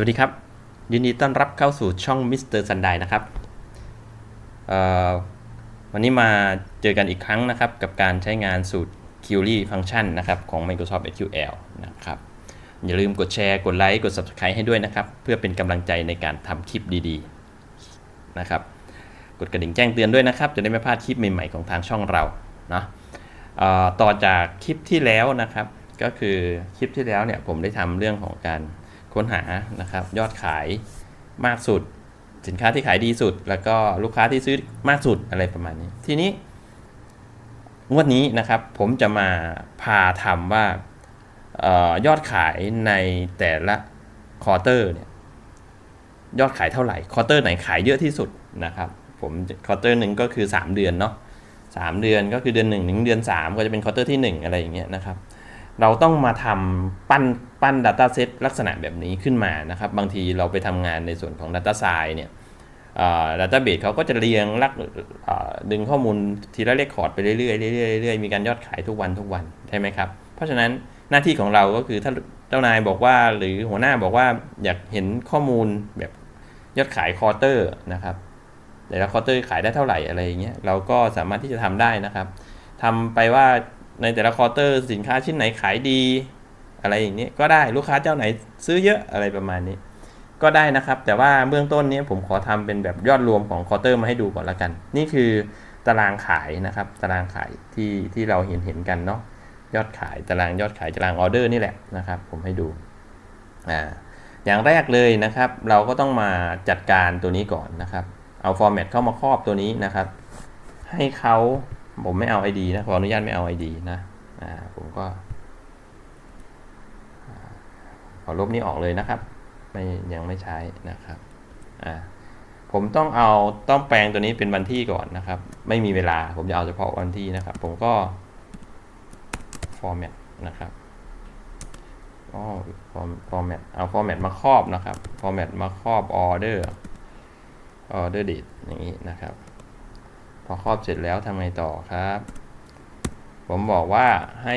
วัสดีครับ ยินดีต้อนรับเข้าสู่ช่องมิสเตอร์ซันไดนะครับวันนี้มาเจอกันอีกครั้งนะครับ กับการใช้งานสูตร Query Function นะครับของ Microsoft SQL นะครับ อย่าลืมกดแชร์ กดไลค์ กด Subscribe ให้ด้วยนะครับ เพื่อเป็นกำลังใจในการทำคลิปดีๆนะครับ กดกระดิ่งแจ้งเตือนด้วยนะครับ จะได้ไม่พลาดคลิปใหม่ๆของทางช่องเราเนาะต่อจากคลิปที่แล้วนะครับ ก็คือคลิปที่แล้วเนี่ยผมได้ทำเรื่องของการ ค้นหานะครับยอดขายมากสุด สินค้าที่ขายดีสุด แล้วก็ลูกค้าที่ซื้อมากสุดอะไรประมาณนี้ ทีนี้ งวดนี้นะครับผมจะมาพาทำว่าออยอดขายในแต่ละควอเตอร์เนี่ยยอดขายเท่าไหร่ควอเตอร์ไหนขายเยอะที่สุดนะครับผมควอเตอร์หนึ่งก็คือ 3 เดือนเนาะสามเดือนก็คือเดือน1ถึงเดือน 3 ก็จะเป็นควอเตอร์ที่ 1 อะไรอย่างเงี้ยนะครับ เราต้องมาทำปั้นปั้น Data Set ลักษณะแบบนี้ขึ้นมานะครับ บางทีเราไปทำงานในส่วนของ Data Science เนี่ยดัตต้าเบสเขาก็จะเรียงลักดึงข้อมูลทีละเลขคอร์ดไปเรื่อยๆเรื่อยๆเรื่อยๆมีการยอดขายทุกวันทุกวันใช่ไหมครับ เพราะฉะนั้นหน้าที่ของเราก็คือถ้าเจ้านายบอกว่าหรือหัวหน้าบอกว่าอยากเห็นข้อมูลแบบยอดขายคอร์เตอร์นะครับแต่ละคอร์เตอร์ขายได้เท่าไหร่อะไรอย่างเงี้ยเราก็สามารถที่จะทำได้นะครับทำไปว่า ในแต่ละควอเตอร์สินค้าชิ้นไหนขายดี อะไรอย่างนี้ก็ได้ลูกค้าเจ้าไหนซื้อเยอะอะไรประมาณนี้ ก็ได้นะครับ แต่ว่าเบื้องต้นนี้ผมขอทำเป็นแบบยอดรวมของควอเตอร์มาให้ดูก่อนละกัน นี่คือตารางขายนะครับ ตารางขายที่ที่เราเห็นเห็นกันเนาะยอดขายตารางยอดขายตารางออเดอร์นี่แหละนะครับ ผมให้ดูอ่าอย่างแรกเลยนะครับ เราก็ต้องมาจัดการตัวนี้ก่อนนะครับ เอาฟอร์แมตเข้ามาครอบตัวนี้นะครับ ให้เขา ผมไม่เอา ID นะขออนุญาตไม่เอา ID นะอ่าผมก็ขอลบนี้ออกเลยนะครับ ไม่ยังไม่ใช้นะครับอ่าผมต้องเอาต้องแปลงตัวนี้เป็นวันที่ก่อนนะครับ ไม่มีเวลาผมจะเอาเฉพาะวันที่นะครับ ผมก็ format นะครับอ๋อ format เอา format มาครอบนะครับ format มาครอบ order order date อย่างนี้นะครับ พอครอบเสร็จแล้วทำไงต่อครับ ผมบอกว่าให้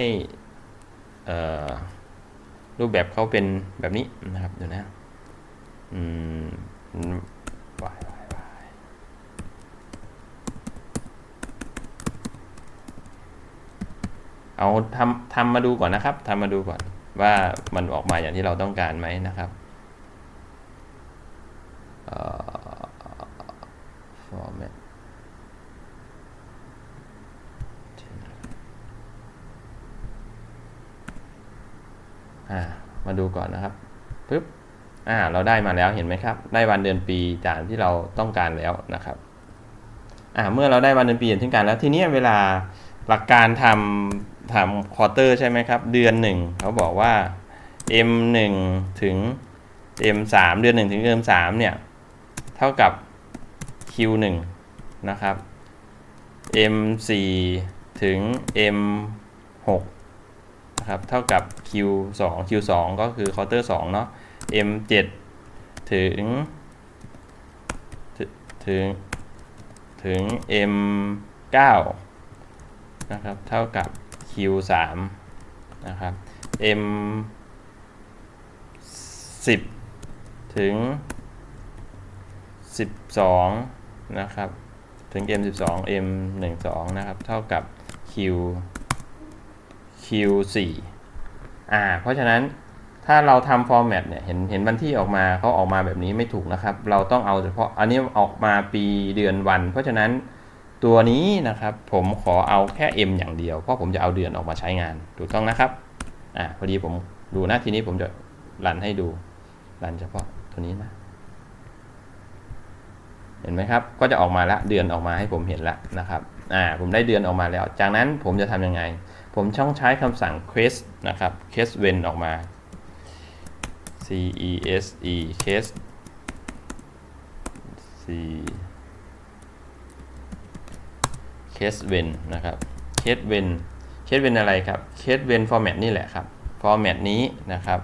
รูปแบบเขาเป็นแบบนี้นะครับเดี๋ยวนะอืมวายวายวายเอาทำทำมาดูก่อนนะครับทำมาดูก่อนว่ามันออกมาอย่างที่เราต้องการไหมนะครับ format อ่า มาดูก่อนนะครับปึ๊บอ่าเราได้มาแล้วเห็นไหมครับ ได้วันเดือนปีจากที่เราต้องการแล้วนะครับอ่าเมื่อเราได้วันเดือนปีอย่างที่การแล้วทีนี้เวลาหลักการทำทำควอเตอร์ใช่ไหมครับ เดือนหนึ่งเขาบอกว่า M 1ถึง M 3เดือน1ถึงเดือน3เนี่ย เท่ากับ Q 1นะครับ M 4ถึง M 6 นะครับเท่ากับ Q 2 Q 2ก็คือเคาน์เตอร์2เนาะ M 7ถึง ถึง ถึง M 9นะครับ เท่ากับ Q 3นะครับ M 10 ถึง 12 นะครับ ถึง M 12 M 12นะครับ เท่ากับ Q Q 4 อ่าเพราะฉะนั้นถ้าเราทำ format เนี่ยเห็นเห็นวันที่ออกมาเขาออกมาแบบนี้ไม่ถูกนะครับ เราต้องเอาเฉพาะอันนี้ออกมาปีเดือนวัน เพราะฉะนั้นตัวนี้นะครับผมขอเอาแค่ M อย่างเดียว เพราะผมจะเอาเดือนออกมาใช้งานถูกต้องนะครับอ่าพอดีผมดูนะทีนี้ผมจะรันให้ดูรันเฉพาะตัวนี้นะ เห็นไหมครับ ก็จะออกมาละเดือนออกมาให้ผมเห็นล้วนะครับอ่าผมได้เดือนออกมาแล้ว จากนั้นผมจะทำยังไง ผมช่องใช้คำสั่ง quest นะครับ quest when ออกมา c e s e quest c quest when นะครับ quest when quest when อะไรครับ quest when format นี่แหละครับ format นี้นะครับ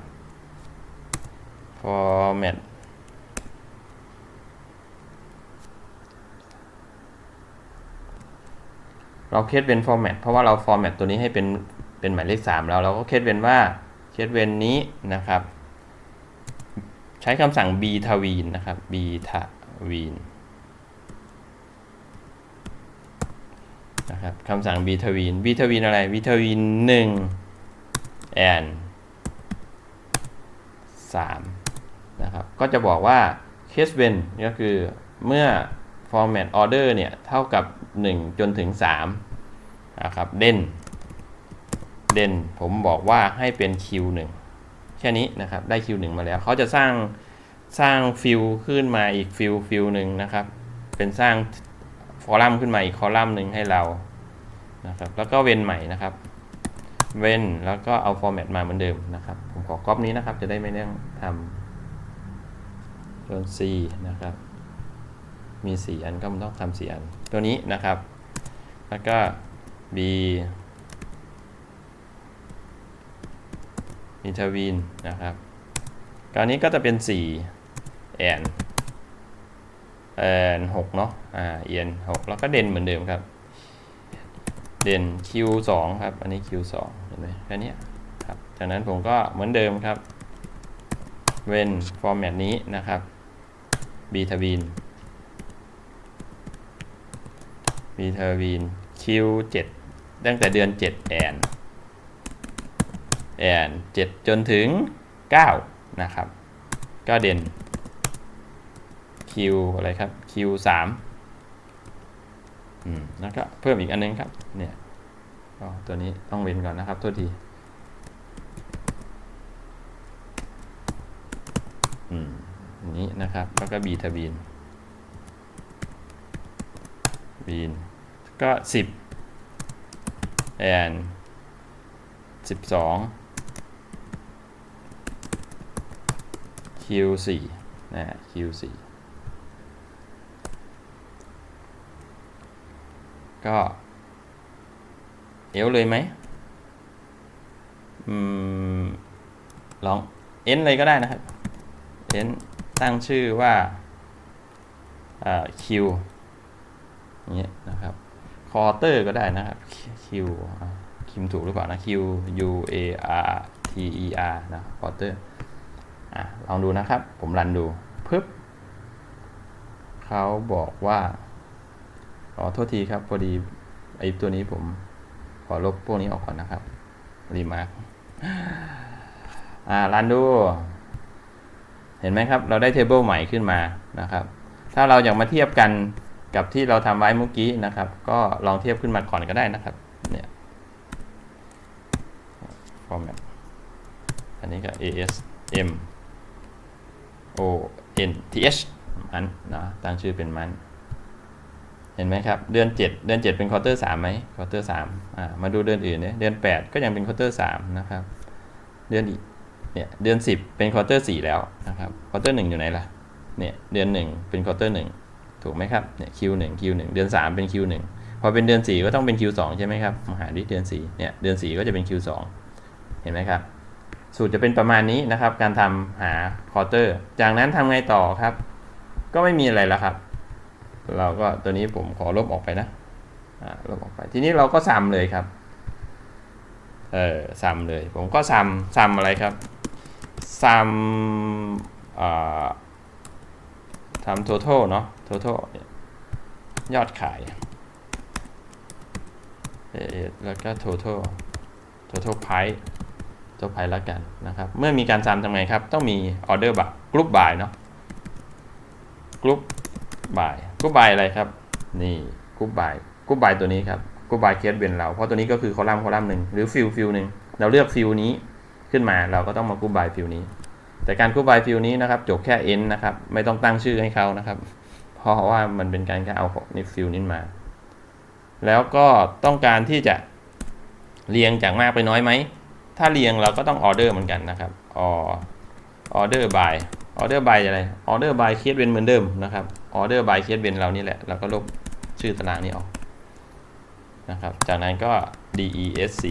format เราเคสเวนฟอร์แมตเพราะว่าเราฟอร์แมตตัวนี้ให้เป็นเป็นหมายเลข3แล้วเราก็เคสเวนว่าเคสเวนนี้นะครับ ใช้คำสั่ง b ทวีนนะครับ b ทวีนนะครับคำสั่ง b ทวีน b ทวีนอะไร b ทวีน1 and 3นะครับก็จะบอกว่า case when ก็คือเมื่อ format order เนี่ย เท่ากับ 1 จนถึง 3 นะครับเด่นเด่นผมบอกว่าให้เป็น Q1 แค่นี้นะครับได้ Q1 มาแล้วเขาจะสร้างสร้างฟิลขึ้นมาอีกฟิลฟิลหนึ่งนะครับ เป็นสร้างคอลัมน์ขึ้นมาอีกคอลัมน์หนึ่งให้เรานะครับแล้วก็เว้นใหม่นะครับเว้นแล้วก็เอาฟอร์แมตมาเหมือนเดิมนะครับ ผมขอก๊อปนี้นะครับ จะได้ไม่ต้องทำตัว C นะครับ มี 4 อันก็มันต้องทำ4อัน ตัวนี้นะครับ แล้วก็ B มีทวีนนะครับกราวนี้ก็จะเป็น4แอนแอน6เนาะอ่าเอียน6แล้วก็เด่นเหมือนเดิมครับ เด่น Q2 ครับ อันนี้ Q2 เห็นไหมแค่นี้ครับจากนั้นผมก็เหมือนเดิมครับเว้นฟอร์แมตนี้นะครับ B ทวีน B ทวีน Q7 ตั้งแต่เดือน7แอนแอน7จนถึง9นะครับ ก็เด่น Q อะไรครับ Q3 อืมแล้วก็เพิ่มอีกอันนึงครับ เนี่ยก็ตัวนี้ต้องเว้นก่อนนะครับโทษทีอืมอันนี้นะครับ แล้วก็ B ทบีนบีน ก็สิบแอนสิบสอง Q4 นะ Q4 ก็เอวเลยไหมอืม ลองเอ็นเลยก็ได้นะครับเอ็นตั้งชื่อว่าคิวอย่างเงี้ยนะครับ คอเตอร์ก็ได้นะครับคิวคิมถูกหรือเปล่านะ Q U A R T E R นะคอเตอร์อะลองดูนะครับ ผมรันดูปึ๊บเขาบอกว่าอ๋อโทษทีครับ พอดีไอตัวนี้ผมขอลบพวกนี้ออกก่อนนะครับ รีมาร์กอ่ารันดู เห็นไหมครับ เราได้เทเบิลใหม่ขึ้นมานะครับ ถ้าเราอยากมาเทียบกัน กับที่เราทำไว้เมื่อกี้นะครับ ก็ลองเทียบขึ้นมาก่อนก็ได้นะครับ เนี่ย format อันนี้ก็ as m o n t h มันนะตั้งชื่อเป็นมัน เห็นไหมครับ เดือน 7 เดือน 7 เป็นควอเตอร์3ไหมควอเตอร์3อ่ามาดูเดือนอื่นเนี่ยเดือน 8 ก็ยังเป็นควอเตอร์3นะครับ เดือนเนี่ยเดือน 10 เป็นควอเตอร์4แล้วนะครับควอเตอร์1อยู่ไหนล่ะเนี่ยเดือน 1 เป็นควอเตอร์1 ถูกไหมครับเนี่ย Q1 Q1 เดือน 3 เป็น Q1 พอเป็นเดือน 4 ก็ต้องเป็น Q2 ใช่ไหมครับมหาดิเดือน4เนี่ยเดือน 4 ก็จะเป็น Q2 เห็นไหมครับ สูตรจะเป็นประมาณนี้นะครับ การทำหาควอเตอร์ จากนั้นทำไงต่อครับ ก็ไม่มีอะไรแล้วครับ เราก็ตัวนี้ผมขอลบออกไปนะอ่าลบออกไป ทีนี้เราก็ซ้ำเลยครับ เออซ้ำเลย ผมก็ซ้ำซ้ำอะไรครับซ้ำอ่า ทำ total เนาะ total ยอดขายเออแล้วก็ total total price ตัวไพแล้วกันนะครับ เมื่อมีการซ้ำทำไงครับ ต้องมี order by group by เนาะ group by group by อะไรครับ นี่ group by group by ตัวนี้ครับ group by เคสเวนเรา เพราะตัวนี้ก็คือคอลัมน์คอลัมน์หนึ่งหรือฟิลฟิลหนึ่งเราเลือกฟิลนี้ขึ้นมาเราก็ต้องมา group by ฟิลนี้ แต่การ group by ฟิลนี้นะครับจบแค่ n นะครับ ไม่ต้องตั้งชื่อให้เขานะครับ เพราะว่ามันเป็นการแค่เอาในฟิลนี้มา แล้วก็ต้องการที่จะเรียงจากมากไปน้อยไหม ถ้าเรียงเราก็ต้องออเดอร์เหมือนกันนะครับออเดอร์บายออเดอร์บายอะไรออเดอร์บายเคสเวนเหมือนเดิมนะครับออเดอร์บายเคสเวนเรานี่แหละเราก็ลบชื่อตารางนี้ออกนะครับ จากนั้นก็ desc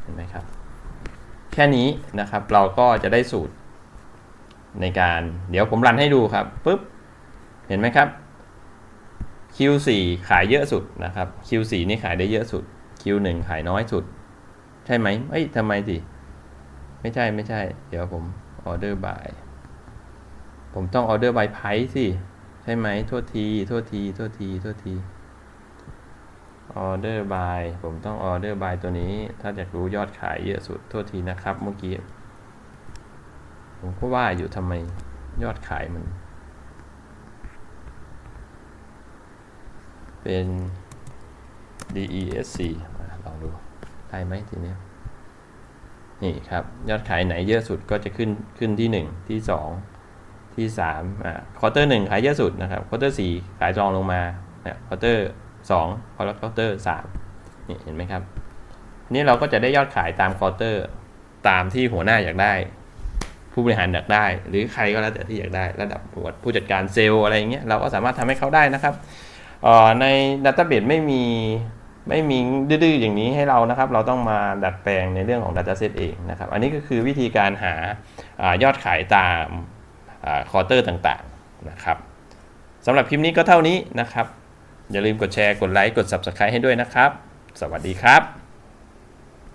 เห็นไหมครับ แค่นี้นะครับเราก็จะได้สูตร ในการเดี๋ยวผมรันให้ดูครับปุ๊บเห็นไหมครับ Q4 ขายเยอะสุดนะครับ Q4 นี่ขายได้เยอะสุด Q1 ขายน้อยสุด ใช่ไหมเอ้ยทำไมดิไม่ใช่ไม่ใช่ เดี๋ยวผมออเดอร์บายผมต้องออเดอร์ by price สิ ใช่ไหมโทษทีโทษทีโทษทีโทษทีออเดอร์ by ผมต้องออเดอร์ by ตัวนี้ ถ้าอยากรู้ยอดขายเยอะสุดโทษทีนะครับเมื่อกี้ ผมก็ว่าอยู่ทำไมยอดขายมัน เป็น DESC ลองดู ได้ไหมทีนี้นี่ครับ ยอดขายไหนเยอะสุดก็จะขึ้นขึ้นที่ 1 ที่ 2 ที่3อ่าควอเตอร์หนึ่งขายเยอะสุดนะครับควอเตอร์สี่ขายรองลงมาเนี่ยควอเตอร์สองควอเตอร์สามนี่เห็นไหมครับนนี่เราก็จะได้ยอดขายตามควอเตอร์ตามที่หัวหน้าอยากได้ ผู้บริหารอยากได้ หรือใครก็แล้วแต่ที่อยากได้ระดับหัวผู้จัดการเซลล์อะไรอย่างเงี้ยเราก็สามารถทำให้เขาได้นะครับเอ่อใน Database ไม่มีไม่มีดื้อๆอย่างนี้ให้เรานะครับ เราต้องมาดัดแปลงในเรื่องของ Dataset เองนะครับ อันนี้ก็คือวิธีการหาอยอดขายตามคอเตอร์ต่างๆนะครับสำหรับคลิปนี้ก็เท่านี้นะครับ อย่าลืมกดแชร์ กดไลค์ กด Subscribe ให้ด้วยนะครับ สวัสดีครับ